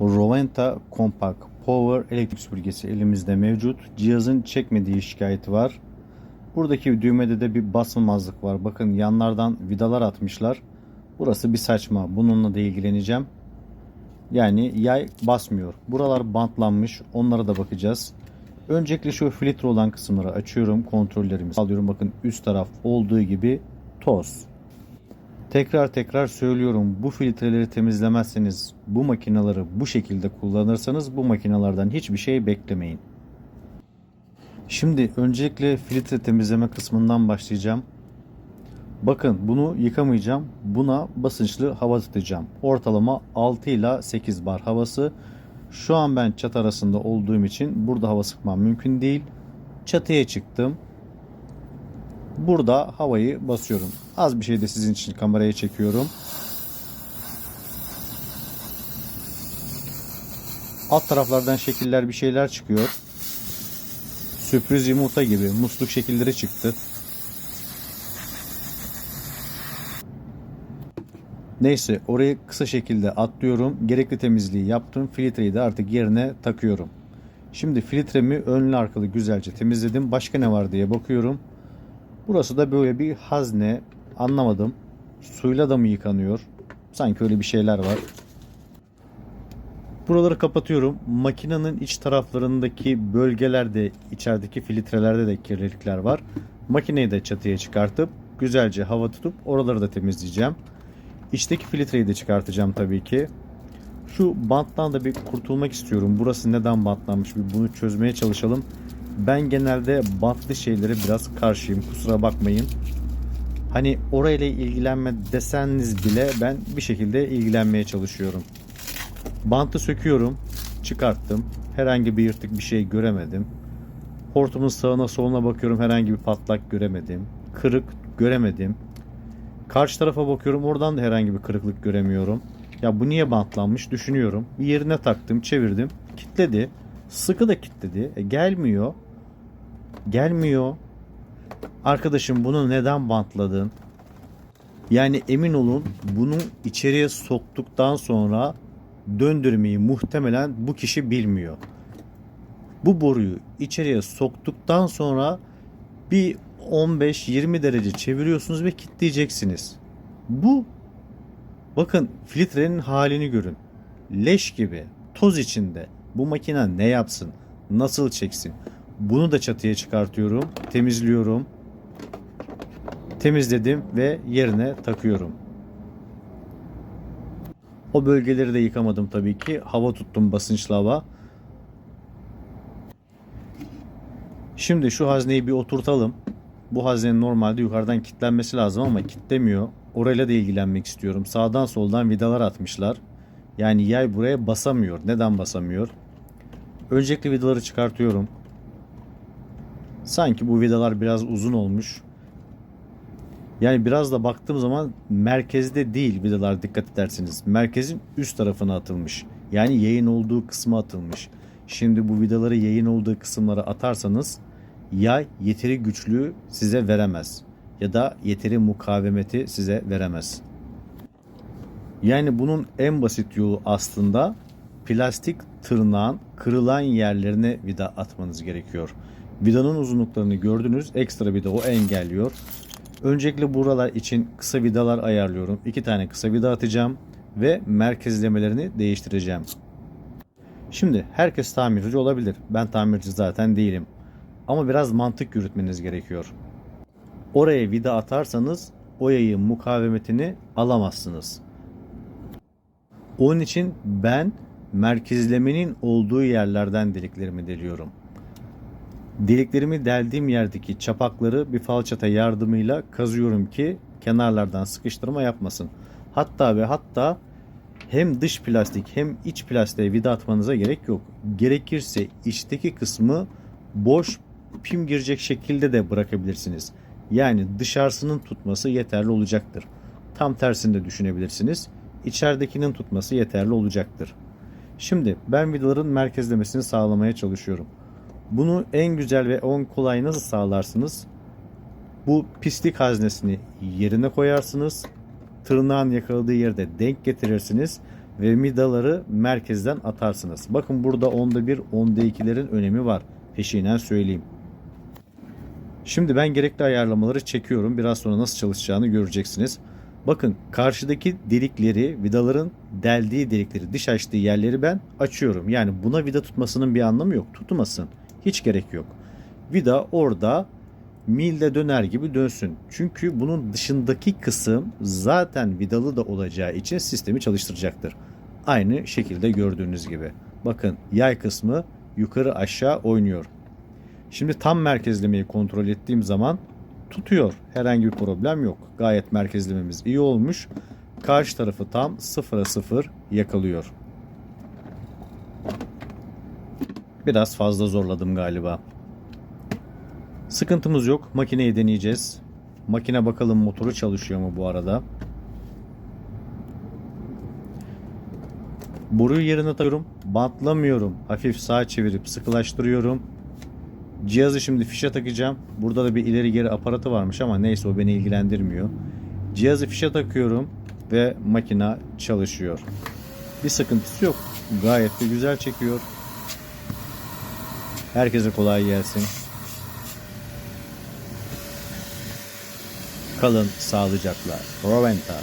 Roventa Compact Power elektrik süpürgesi elimizde mevcut. Cihazın çekmediği şikayeti var. Buradaki düğmede de bir basılmazlık var. Bakın yanlardan vidalar atmışlar. Burası bir saçma. Bununla da ilgileneceğim. Yani yay basmıyor. Buralar bantlanmış. Onlara da bakacağız. Öncelikle şu filtre olan kısımları açıyorum. Kontrollerimi alıyorum. Bakın üst taraf olduğu gibi toz. Tekrar tekrar söylüyorum. Bu filtreleri temizlemezseniz, bu makinaları bu şekilde kullanırsanız bu makinalardan hiçbir şey beklemeyin. Şimdi öncelikle filtre temizleme kısmından başlayacağım. Bakın bunu yıkamayacağım. Buna basınçlı hava tutacağım. Ortalama 6 ile 8 bar havası. Şu an ben çat arasında olduğum için burada hava sıkmam mümkün değil. Çatıya çıktım. Burada havayı basıyorum. Az bir şey de sizin için kameraya çekiyorum. Alt taraflardan şekiller bir şeyler çıkıyor. Sürpriz yumurta gibi musluk şekilleri çıktı. Neyse orayı kısa şekilde atlıyorum. Gerekli temizliği yaptım. Filtreyi de artık yerine takıyorum. Şimdi filtremi önlü arkalı güzelce temizledim. Başka ne var diye bakıyorum. Burası da böyle bir hazne. Anlamadım. Suyla da mı yıkanıyor? Sanki öyle bir şeyler var. Buraları kapatıyorum. Makinenin iç taraflarındaki bölgelerde, içerideki filtrelerde de kirlilikler var. Makineyi de çatıya çıkartıp güzelce hava tutup oraları da temizleyeceğim. İçteki filtreyi de çıkartacağım tabii ki. Şu banttan da bir kurtulmak istiyorum. Burası neden bantlanmış bir bunu çözmeye çalışalım. Ben genelde bantlı şeylere biraz karşıyım. Kusura bakmayın. Hani orayla ilgilenme deseniz bile ben bir şekilde ilgilenmeye çalışıyorum. Bantı söküyorum. Çıkarttım. Herhangi bir yırtık bir şey göremedim. Hortumun sağına soluna bakıyorum. Herhangi bir patlak göremedim. Kırık göremedim. Karşı tarafa bakıyorum. Oradan da herhangi bir kırıklık göremiyorum. Ya bu niye bantlanmış düşünüyorum. Bir yerine taktım, çevirdim. Kitledi. Sıkı da kitledi. E, gelmiyor. Gelmiyor. Arkadaşım bunu neden bantladın? Yani emin olun bunu içeriye soktuktan sonra döndürmeyi muhtemelen bu kişi bilmiyor. Bu boruyu içeriye soktuktan sonra bir 15-20 derece çeviriyorsunuz ve kilitleyeceksiniz. Bu bakın filtrenin halini görün. Leş gibi toz içinde. Bu makine ne yapsın? Nasıl çeksin? Bunu da çatıya çıkartıyorum. Temizliyorum. Temizledim ve yerine takıyorum. O bölgeleri de yıkamadım tabii ki. Hava tuttum basınçlı hava. Şimdi şu hazneyi bir oturtalım. Bu haznenin normalde yukarıdan kilitlenmesi lazım ama kilitlemiyor. Orayla da ilgilenmek istiyorum. Sağdan soldan vidalar atmışlar. Yani yay buraya basamıyor. Neden basamıyor? Öncelikle vidaları çıkartıyorum. Sanki bu vidalar biraz uzun olmuş. Yani biraz da baktığım zaman merkezde değil vidalar dikkat edersiniz. Merkezin üst tarafına atılmış. Yani yayın olduğu kısmı atılmış. Şimdi bu vidaları yayın olduğu kısımlara atarsanız yay yeteri güçlüğü size veremez. Ya da yeteri mukavemeti size veremez. Yani bunun en basit yolu aslında plastik tırnağın kırılan yerlerine vida atmanız gerekiyor. Vidanın uzunluklarını gördünüz. Ekstra vida o engelliyor. Öncelikle buralar için kısa vidalar ayarlıyorum. İki tane kısa vida atacağım ve merkezlemelerini değiştireceğim. Şimdi herkes tamirci olabilir. Ben tamirci zaten değilim. Ama biraz mantık yürütmeniz gerekiyor. Oraya vida atarsanız o yayın mukavemetini alamazsınız. Onun için ben merkezlemenin olduğu yerlerden deliklerimi deliyorum. Deliklerimi deldiğim yerdeki çapakları bir falçata yardımıyla kazıyorum ki kenarlardan sıkıştırma yapmasın. Hatta ve hatta hem dış plastik hem iç plastiğe vida atmanıza gerek yok. Gerekirse içteki kısmı boş pim girecek şekilde de bırakabilirsiniz. Yani dışarısının tutması yeterli olacaktır. Tam tersini de düşünebilirsiniz. İçeridekinin tutması yeterli olacaktır. Şimdi ben vidaların merkezlemesini sağlamaya çalışıyorum. Bunu en güzel ve en kolay nasıl sağlarsınız? Bu pislik haznesini yerine koyarsınız. Tırnağın yakaladığı yerde denk getirirsiniz ve vidaları merkezden atarsınız. Bakın burada onda bir, onda ikilerin önemi var. Peşinen söyleyeyim. Şimdi ben gerekli ayarlamaları çekiyorum. Biraz sonra nasıl çalışacağını göreceksiniz. Bakın karşıdaki delikleri, vidaların deldiği delikleri, diş açtığı yerleri ben açıyorum. Yani buna vida tutmasının bir anlamı yok. Tutmasın. Hiç gerek yok. Vida orada milde döner gibi dönsün. Çünkü bunun dışındaki kısım zaten vidalı da olacağı için sistemi çalıştıracaktır. Aynı şekilde gördüğünüz gibi. Bakın yay kısmı yukarı aşağı oynuyor. Şimdi tam merkezlemeyi kontrol ettiğim zaman tutuyor. Herhangi bir problem yok. Gayet merkezlememiz iyi olmuş. Karşı tarafı tam sıfıra sıfır yakalıyor. Biraz fazla zorladım galiba. Sıkıntımız yok. Makineyi deneyeceğiz. Makine bakalım motoru çalışıyor mu bu arada. Boruyu yerine takıyorum. Bantlamıyorum. Hafif sağa çevirip sıkılaştırıyorum. Cihazı şimdi fişe takacağım. Burada da bir ileri geri aparatı varmış ama neyse o beni ilgilendirmiyor. Cihazı fişe takıyorum ve makina çalışıyor. Bir sıkıntısı yok. Gayet de güzel çekiyor. Herkese kolay gelsin. Kalın sağlıcakla. Roventa.